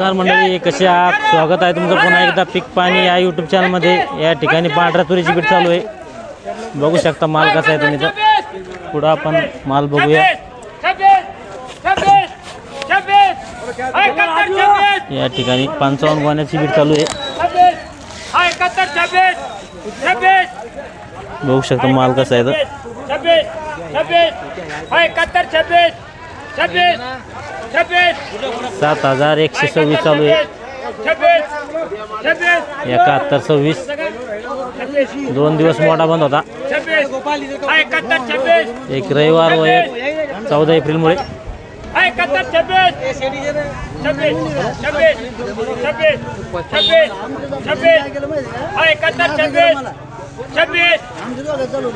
नमस्कार मंडळी कसे आहात? स्वागत आहे तुमचं पुन्हा एकदा पीक पाणी या यूट्यूब चॅनलमध्ये या ठिकाणी पांढऱ्या तुरीची पीठ चालू आहे. बघू शकता माल कसा आहे तुम्ही तर. पुढं आपण माल बघूया. या ठिकाणी पंचावन्न गोण्याची पीठ चालू आहे. बघू शकता माल कसा आहे तर. सात हजार एकशे सव्वीस चालू आहे. एकाहत्तर सव्वीस। दोन दिवस मोठा बंद होता. एक रविवार व एक चौदा एप्रिलमुळे.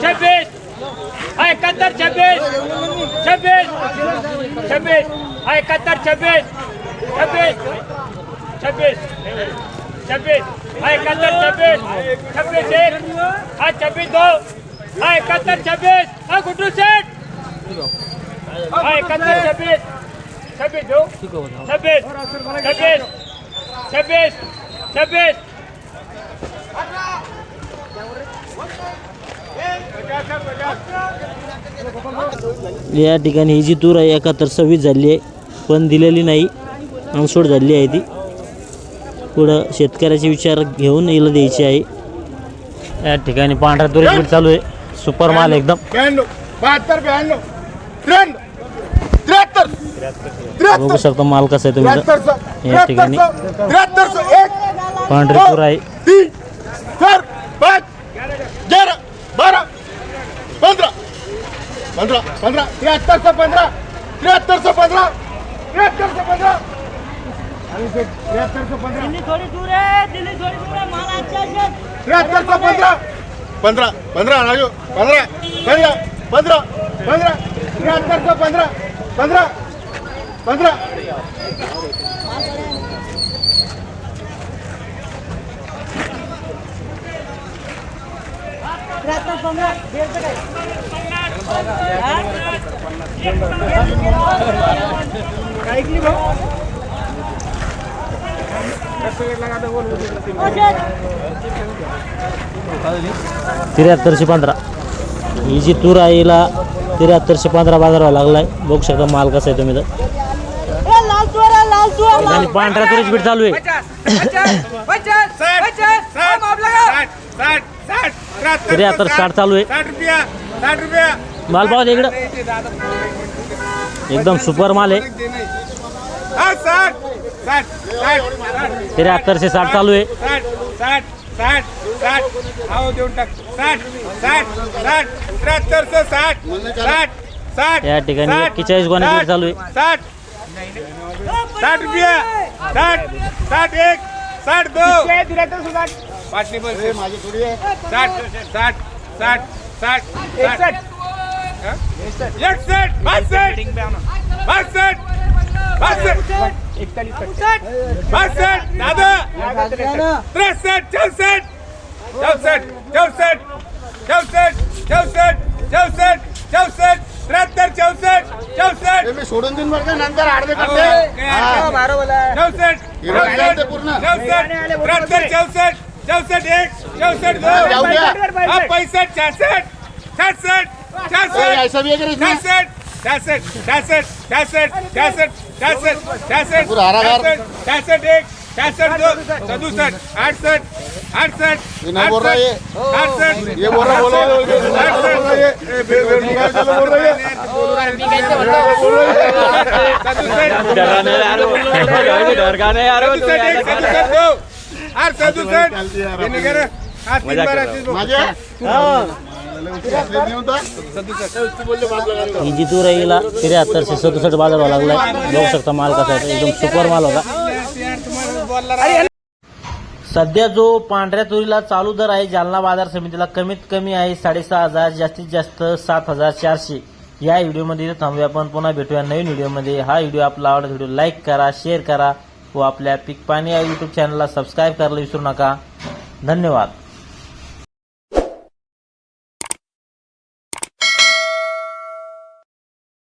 छब्बीस। छब्बीस छब्बीस छब्बीस छब्बीस छब्बीस इकहत्तर छब्बीस छब्बीस छब्बीस छब्बीस छब्बीस छब्बीस इकहत्तर छब्बीस छब्बीस एक हा छब्बीस दो हा एकाहत्तर छब्बीस हा गुड्डू सेठ हा एकाहत्तर छब्बीस छब्बीस दो छब्बीस छब्बीस छब्बीस छब्बीस या ठिकाणी ही जी तूर आहे एकाहत्तर सव्वीस झाली आहे पण दिलेली नाही अनसोड झाली आहे ती. पुढं शेतकऱ्याचे विचार घेऊन हिला द्यायची आहे. या ठिकाणी पांढरा पीठ चालू. आहे. सुपर माल एकदम. बघू शकता माल कसा आहे तुम्ही तर. या ठिकाणी पांढरी तूर आहे. पंधरा पंधरा त्र्याहत्तरशे पंधरा त्र्याहत्तरशे पंधरा त्र्याहत्तरशे पंधरा. त्र्याहत्तरशे पंधरा. थोड़ी दूर है दिल्ली थोड़ी दूर है माल अच्छा त्र्याहत्तरशे पंधरा. पंधरा पंधरा राजू पंधरा. पंधरा पंधरा. पंधरा त्र्याहत्तरशे पंधरा. पंधरा पंधरा त्र्याहत्तरशे पंधरा. ही जी तूर आहे हिला त्र्याहत्तरशे पंधरा बाजार व्हायला लागला आहे बघू शकता माल कसा आहे तुम्ही तर. लाल चोर लाल चोर आणि पांढऱ्या तुरीची पीठ चालू आहे. त्र्याहत्तर साठ चालू आहे. साठ साठ माल पाहू इकडं एकदम सुपर माल आहे हा साठ साठ साठ त्र्याहत्तरशे साठ चालू आहे साठ साठ साठ साठ साठ साठ साठ साठ साठ साठ या ठिकाणी साठ, एक्केचाळीस गोण्याची साठ, चालू आहे. साठ साठ रुपया साठ साठ एक साठ दो पाच टेबल माझी थोडी आहे साठ साठ साठ साठ त्रेसष्ट चौसष्ट चौसष्ट चौसष्ट चौसष्ट चौसष्ट चौसष्ट चौसष्ट त्र्याहत्तर चौसष्ट चौसष्ट मी सोडून देईन का नंतर अर्धे करते ते चौसष्ट पूर्ण. चौसष्ट त्र्याहत्तर चौसष्ट चौसष्ट एक जाऊ दोन छासष्ट छासष्ट छासष्ट ऐसा भी इसमें छासष्ट छासष्ट छासष्ट पूरा हाराहार. छासष्ट एक छासष्ट दो सदुसष्ट आठसष्ट आठसष्ट ये नहीं बोल रहा ये। आठसष्ट ये बोल रहा बोल रहा बोल रहा बोल रहा ये ए, बे- बे- निकाल के ही जी तूर आहे हिला त्र्याहत्तरशे सदुसष्ट बाजार व्हायला लागला बघू शकता माल कसा आहे एकदम सुपर माल होता. सध्या जो पांढऱ्या तुरीला चालू दर आहे जालना बाजार समितीला कमीत कमी आहे साडेसहा हजार जास्तीत जास्त सात हजार चारशे. या व्हिडिओमध्ये इथे थांबूया आपण. पुन्हा भेटूया नवीन व्हिडिओमध्ये. हा व्हिडिओ आपला आवडत व्हिडिओ लाईक करा शेअर करा व आपल्या पिकपाणी या यूट्यूब चॅनलला सबस्क्राईब करायला विसरू नका. धन्यवाद.